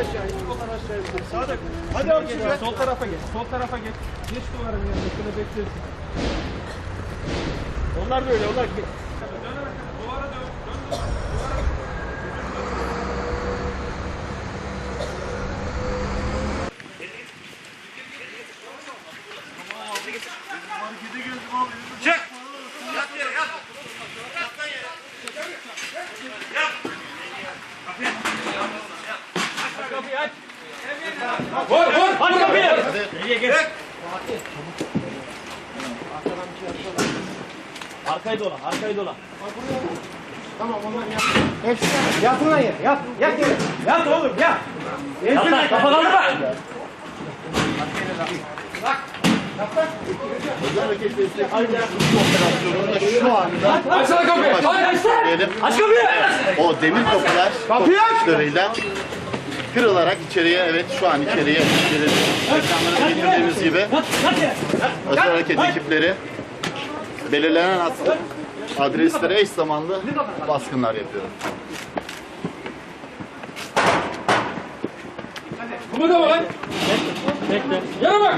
aşağı in. Kolları aşağı in. Sadık. Hadi abi şuraya. Sol tarafa geç. Sol tarafa geç. Geç duvarın yanına. Şöyle bekliyorsun. Onlar da öyle. Onlar geç. Duvara dön. Dön. Vur vur. Aç kapıyı. Nereye geç? Arkayı dola, arkayı dola. Yat ulan yere. Yat. Yat yere. Yat oğlum yat. Yat lan kafa kaldırma. Şu anda Açsana kapıyı. Aç kapıyı. o demir kapılar topçularıyla kırılarak içeriye evet şu an içeriye girildi. Ekranlara getirdiğimiz gibi özel hareket ekipleri belirlenen ad- adreslere eş zamanlı baskınlar yapıyor. Kımıldama lan. Bekle. Yana bak.